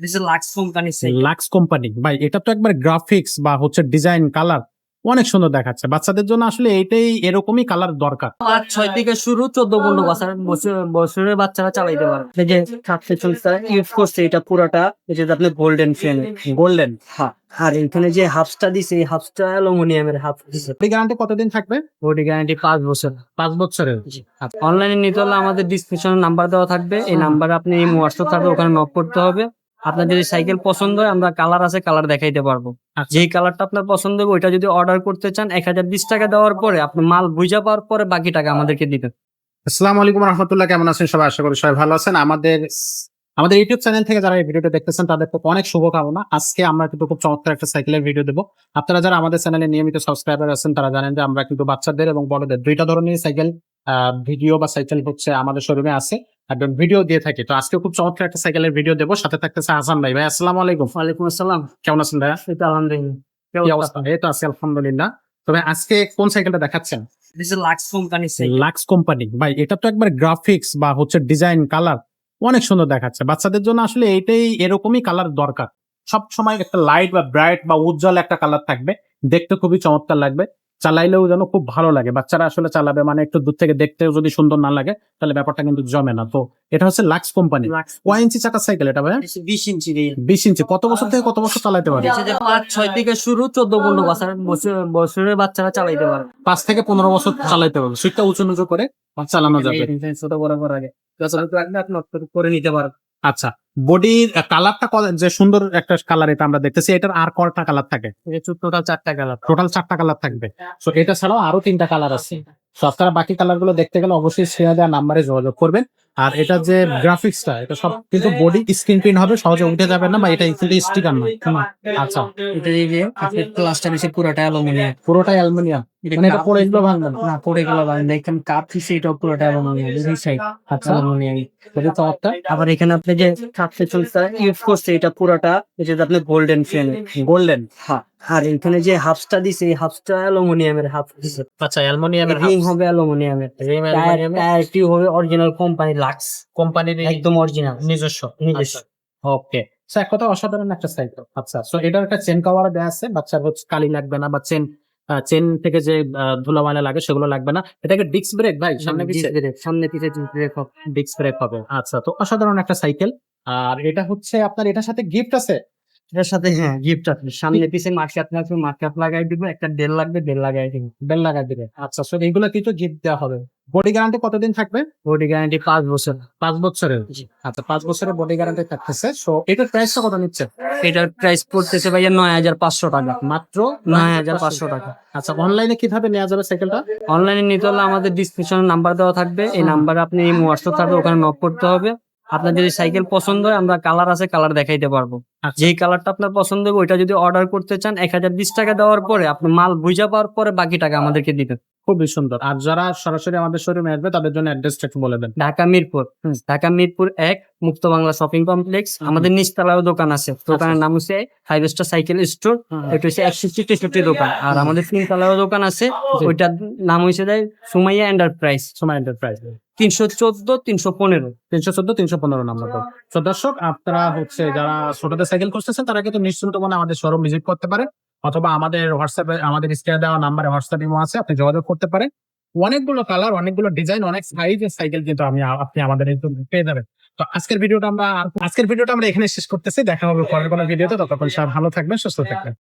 Lux company lux company ভাই এটা তো একবার গ্রাফিক্স বা হচ্ছে ডিজাইন কালার অনেক সুন্দর দেখাচ্ছে। বাচ্চাদের জন্য আসলে এইটাই এরকমই কালার দরকার। পাঁচ ছয় থেকে শুরু চোদ্দ পনেরো বছর বছর- বছরের বাচ্চারা চালাইতে পারে এই যে সাতশো চল্লিশ ইউজ করছে এটা পুরাটা এটা আপনি গোল্ডেন ফ্রেম গোল্ডেন হ্যাঁ আর এখানে যে হাফসটা দিছে এই হাফসটা অ্যালুমিনিয়ামের হাফ দিছে। এই গ্যারান্টি কতদিন থাকবে? বডি গ্যারান্টি পাঁচ বছর। পাঁচ বছরের? অনলাইনে নিতে হলে আমাদের ডিসক্রিপশনে নাম্বার দেওয়া থাকবে। এই নাম্বারে আপনি হোয়াটসঅ্যাপ থাকবে ওখানে নক করতে হবে। আপনার যদি সাইকেল পছন্দ হয় আমরা কালার আছে কালার দেখাইতে পারব। আচ্ছা। যেই কালারটা আপনার পছন্দ হবে ওইটা যদি অর্ডার করতে চান এক হাজার বিশ টাকা দেওয়ার পরে আপনি মাল বুঝা পাওয়ার পরে বাকি টাকা আমাদেরকে দিবেন। আসসালামু আলাইকুম রহমতুল্লাহ কেমন আছেন? সবাই আশা করি সবাই ভালো আছেন। আমাদের আমাদের ইউটিউব চ্যানেল থেকে যারা এই ভিডিওটা দেখতেছেন তাদের খুব অনেক শুভকামনা। আজকে আমরা কিন্তু খুব চমৎকার একটা সাইকেলের ভিডিও দেবো। আপনারা যারা আমাদের চ্যানেলে নিয়মিত সাবস্ক্রাইবার আছেন তারা জানেন যে আমরা কিন্তু বাচ্চাদের এবং বড়দের দুইটা ধরনের সাইকেল ভিডিও বা সাইকেল হচ্ছে আমাদের শোরুমে আছে। একদম ভিডিও দিয়ে থাকি। তো আজকে খুব চমৎকার একটা সাইকেলের ভিডিও দেবো সাথে থাকতেছে হাসান ভাই। ভাই আসসালামু আলাইকুম। ওয়ালাইকুম আসসালাম। কেমন আছেন এটা আলহামদুলিল্লাহ। এই তো আছি আলহামদুলিল্লাহ। তবে আজকে কোন সাইকেলটা দেখাচ্ছেন? লাক্স কোম্পানি লাক্স কোম্পানি ভাই এটা তো একবার গ্রাফিক্স বা হচ্ছে ডিজাইন কালার অনেক সুন্দর দেখাচ্ছে। বাচ্চাদের জন্য আসলে এইটাই এরকমই কালার দরকার। সব সময় একটা লাইট বা ব্রাইট বা উজ্জ্বল একটা কালার থাকবে। দেখতে খুবই চমৎকার লাগবে। চালাইলেও যেন খুব ভালো লাগে। বাচ্চারা আসলে চালাবে মানে একটু দূর থেকে দেখতেও যদি সুন্দর না লাগে তাহলে ব্যাপারটা কিন্তু জমে না। তো এটা হচ্ছে লাক্স কোম্পানি কয় ইঞ্চি চাকার সাইকেল এটা ভাই বিশ ইঞ্চি বিশ ইঞ্চি। কত বছর থেকে কত বছর চালাইতে পারে পাঁচ ছয় থেকে শুরু চোদ্দ পনেরো বছর বছর- বছরের বাচ্চারা চালাইতে পারে পাঁচ থেকে পনেরো বছর চালাইতে পারবে। সুইটটা উঁচু নিচু করে চালানো যাবে। ছোট বড় আগে। করে নিতে পারেন আচ্ছা বডির কালারটা যে সুন্দর একটা কালার এটা আমরা দেখতেছি এটার আর কয়টা কালার থাকে? টোটাল চারটা কালার টোটাল চারটা কালার থাকবে। সো এটা ছাড়াও আরও তিনটা কালার আছে। আপনারা বাকি কালারগুলো দেখতে গেলে অবশ্যই শ্রেয়া দেওয়া নাম্বারে যোগাযোগ করবেন। আর এটা যে গ্রাফিক্সটা এটা সব কিন্তু বডি স্ক্রিন প্রিন্ট হবে সহজে উঠে যাবে না বা এটা কিন্তু স্টিকার নয়। আচ্ছা। এটা এই যে ক্লাসটা বেশি পুরোটা অ্যালুমিনিয়াম। পুরোটাই অ্যালুমিনিয়াম? মানে এটা পরে এগুলো ভাঙবে না? পরে গেল দেখেন কাপ দিছে এটা পুরোটা অ্যালুমিনিয়াম এই সাইড আচ্ছা। অ্যালুমিনিয়াম। এটা তো চমৎকার আবার এখানে আপনি যে সাতশো চল্লিশ ইউজ করছে এটা পুরোটা এটা আপনি গোল্ডেন ফ্রেম গোল্ডেন হ্যাঁ। আর এখানে যে হাফসটা দিছে এই হাফসটা অ্যালুমিনিয়ামের হাফ দিছে। আচ্ছা অ্যালুমিনিয়ামের রিং হবে অ্যালুমিনিয়ামের। টায়ারটি হবে অরিজিনাল কোম্পানি লাক্স কোম্পানির একদম অরিজিনাল নিজস্ব। নিজস্ব। ওকে স্যার এক কথা অসাধারণ একটা সাইকেল আচ্ছা সো এটার একটা চেন কভার দেওয়া আছে। বাচ্চার হচ্ছে কালি লাগবে না বা চেন চেন থেকে যে ধুলো ময়লা লাগে সেগুলো লাগবে না। এটাকে ডিস্ক ব্রেক ভাই সামনে পিছে। সামনে পিছে ব্রেক। ডিস্ক ব্রেক হবে। আচ্ছা তো অসাধারণ একটা সাইকেল আর এটা হচ্ছে আপনার এটার সাথে গিফট আছে। এটার সাথে হ্যাঁ গিফট আছে। সামনে পিছে মার্কেট লাগবে মার্কেট লাগাই দিব একটা ডেল লাগবে ডেল লাগাই দিব বেল লাগাই দিবে। আচ্ছা সো এইগুলো কিন্তু গিফট দেওয়া হবে। বডি গ্যারান্টি কতদিন থাকবে? বডি গ্যারান্টি পাঁচ বছর। পাঁচ বছরের? আচ্ছা পাঁচ বছরের বডি গ্যারান্টি থাকতেছে। সো এটার প্রাইসটা কত নিচ্ছে? এটার প্রাইস পড়তেছে ভাইয়া নয় হাজার পাঁচশো টাকা। মাত্র নয় হাজার পাঁচশো টাকা। আচ্ছা অনলাইনে কীভাবে নেওয়া যাবে সাইকেলটা অনলাইনে নিতে হলে আমাদের ডিসক্রিপশনে নাম্বার দেওয়া থাকবে। এই নাম্বারে আপনি এই হোয়াটসঅ্যাপ থাকবে ওখানে নক করতে হবে। আপনার যদি সাইকেল পছন্দ হয় আমরা কালার আছে কালার দেখাইতে পারব। আচ্ছা। যেই কালারটা আপনার পছন্দ হবে ওইটা যদি অর্ডার করতে চান এক হাজার বিশ টাকা দেওয়ার পরে আপনি মাল বুঝা পাওয়ার পরে বাকি টাকা আমাদেরকে দিবেন। খুবই সুন্দর। আর যারা সরাসরি আমাদের শোরুমে আসবে তাদের জন্য অ্যাড্রেসটা একটু বলে দেন। ঢাকা মিরপুর। ঢাকা মিরপুর এক মুক্ত বাংলা শপিং কমপ্লেক্স আমাদের নিচতলাও দোকান আছে। দোকানের নাম হচ্ছে ফাইভ স্টার সাইকেল স্টোর এটা হচ্ছে একষট্টি তেষট্টি দোকান। আর আমাদের তিনতলাও দোকান আছে। ওইটার নাম হচ্ছে দেয় সুমাইয়া এন্টারপ্রাইজ সময় এন্টারপ্রাইজ তিনশো চোদ্দ, তিনশো পনেরো। তিনশো চোদ্দ, তিনশো পনেরো নাম্বার তো দর্শক, আপনারা হচ্ছে যারা ছোটদের সাইকেল খুঁজতেছেন, তারা কিন্তু নিশ্চিন্ত মনে আমাদের শোরুম ভিজিট করতে পারে, অথবা আমাদের হোয়াটসঅ্যাপে আমাদের স্ক্রিনে দেওয়া নাম্বারে হোয়াটসঅ্যাপ ইমো আছে, আপনি যোগাযোগ করতে পারেন। অনেকগুলো কালার অনেকগুলো ডিজাইন অনেক সাইজের সাইকেল কিন্তু আমি, আপনি আমাদের পেয়ে যাবেন। তো আজকের ভিডিওটা আমরা, আজকের ভিডিওটা আমরা এখানে শেষ করতেছি, দেখা হবে পরের কোনো ভিডিওতে ততক্ষণ সব ভালো থাকবেন, সুস্থ থাকবেন।